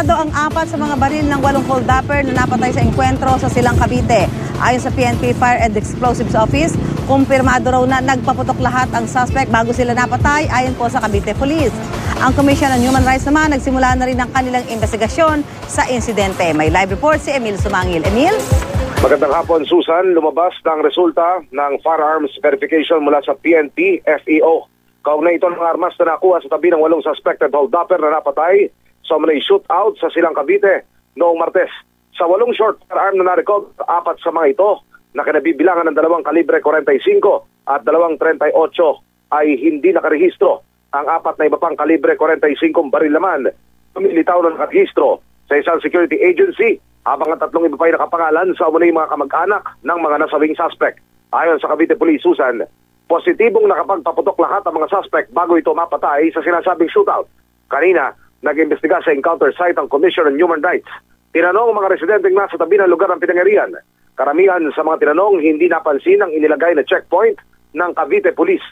Kumpirmado ang apat sa mga baril ng walong holdupper na napatay sa engkwentro sa Silang Cavite. Ayon sa PNP Fire and Explosives Office, kumpirmado raw na nagpaputok lahat ang suspect bago sila napatay ayon po sa Cavite Police. Ang Commission on Human Rights naman nagsimula na rin ang kanilang investigasyon sa insidente. May live report si Emil Sumangil. Emil? Magandang hapon, Susan. Lumabas ng resulta ng firearms verification mula sa PNP FEO. Kaugnay ito ng armas na nakuha sa tabi ng walong suspected holdupper na napatay sa may shootout sa Silang Cavite noong Martes. Sa walong short firearm na narecord, apat sa mga ito na kinabibilangan ng dalawang kalibre 45 at dalawang 38 ay hindi nakarehistro. Ang apat na iba pang kalibre 45 baril naman, pumilitaw na nakarehistro sa isang security agency habang ang tatlong iba pa ay nakapangalan sa umunay mga kamag-anak ng mga nasabing suspect. Ayon sa Cavite Police Susan, positibong nakapagpaputok lahat ang mga suspect bago ito mapatay sa sinasabing shootout. Kanina, nag-imbestiga sa encounter site ang Commission on Human Rights. Tinanong mga residenteng nasa tabi ng lugar ng pinangarihan. Karamihan sa mga tinanong hindi napansin ang inilagay na checkpoint ng Cavite Police.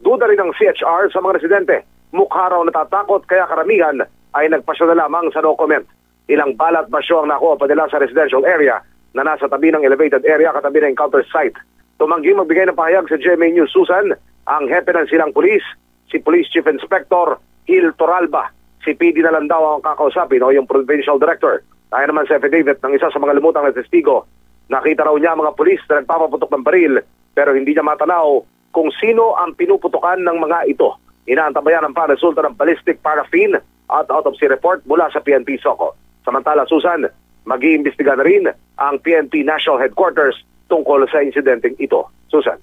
Duda rin ang CHR sa mga residente. Mukha raw natatakot kaya karamihan ay nagpasya na lamang sa no comment. Ilang balat basyo ang nakuha pa nila sa residential area na nasa tabi ng elevated area katabi ng encounter site. Tumanggi magbigay ng pahayag sa GMA News Susan ang hepe ng silang pulis, si Police Chief Inspector Hil Toralba. Si PD na lang daw ang kakausapin o yung Provincial Director. Tayo naman sa affidavit ng isa sa mga lumutang na testigo. Nakita raw niya mga pulis na nagpapaputok ng baril pero hindi niya matanaw kung sino ang pinuputukan ng mga ito. Inaantabayan ang pa resulta ng ballistic paraffin at autopsy report mula sa PNP Soco. Samantala, Susan, mag-iimbestiga na rin ang PNP National Headquarters tungkol sa insidenteng ito. Susan.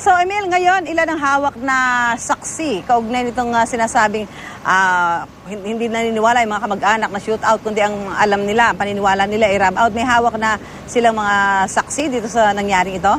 So Emil, ngayon ilan ang hawak na saksi kaugnay nitong uh, sinasabing uh, hindi naniniwala yung mga kamag-anak na shootout kundi ang alam nila, paniniwala nila ram out. May hawak na silang mga saksi dito sa nangyaring ito?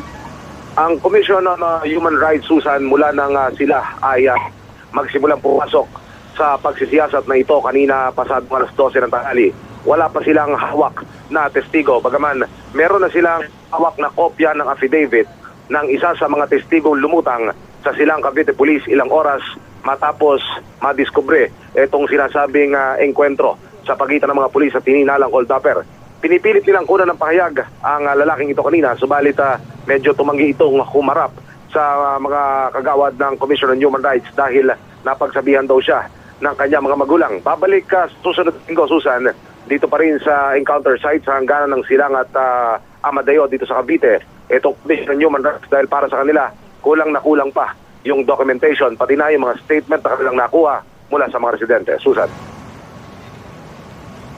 Ang Commission on uh, Human Rights, Susan, mula nang uh, sila ay uh, magsimulang pumasok sa pagsisiyasat na ito kanina pasado alas 12 ng tanghali. Wala pa silang hawak na testigo. Bagaman meron na silang hawak na kopya ng affidavit ng isa sa mga testigong lumutang sa silang Cavite Police ilang oras matapos madiskubre itong sinasabing uh, engkwentro sa pagitan ng mga pulis at tininalang holdupper. Pinipilit nilang kunan ng pahayag ang uh, lalaking ito kanina subalit uh, medyo tumanggi itong humarap sa uh, mga kagawad ng Commission on Human Rights dahil napagsabihan daw siya ng kanya mga magulang. Babalik ka uh, susunod linggo, Susan, dito pa rin sa encounter site sa hangganan ng Silang at uh, Amadeo dito sa Cavite itong Commission on Human Rights dahil para sa kanila, kulang na kulang pa yung documentation, pati na yung mga statement na kanilang nakuha mula sa mga residente. Susan.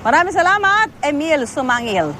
Maraming salamat, Emil Sumangil.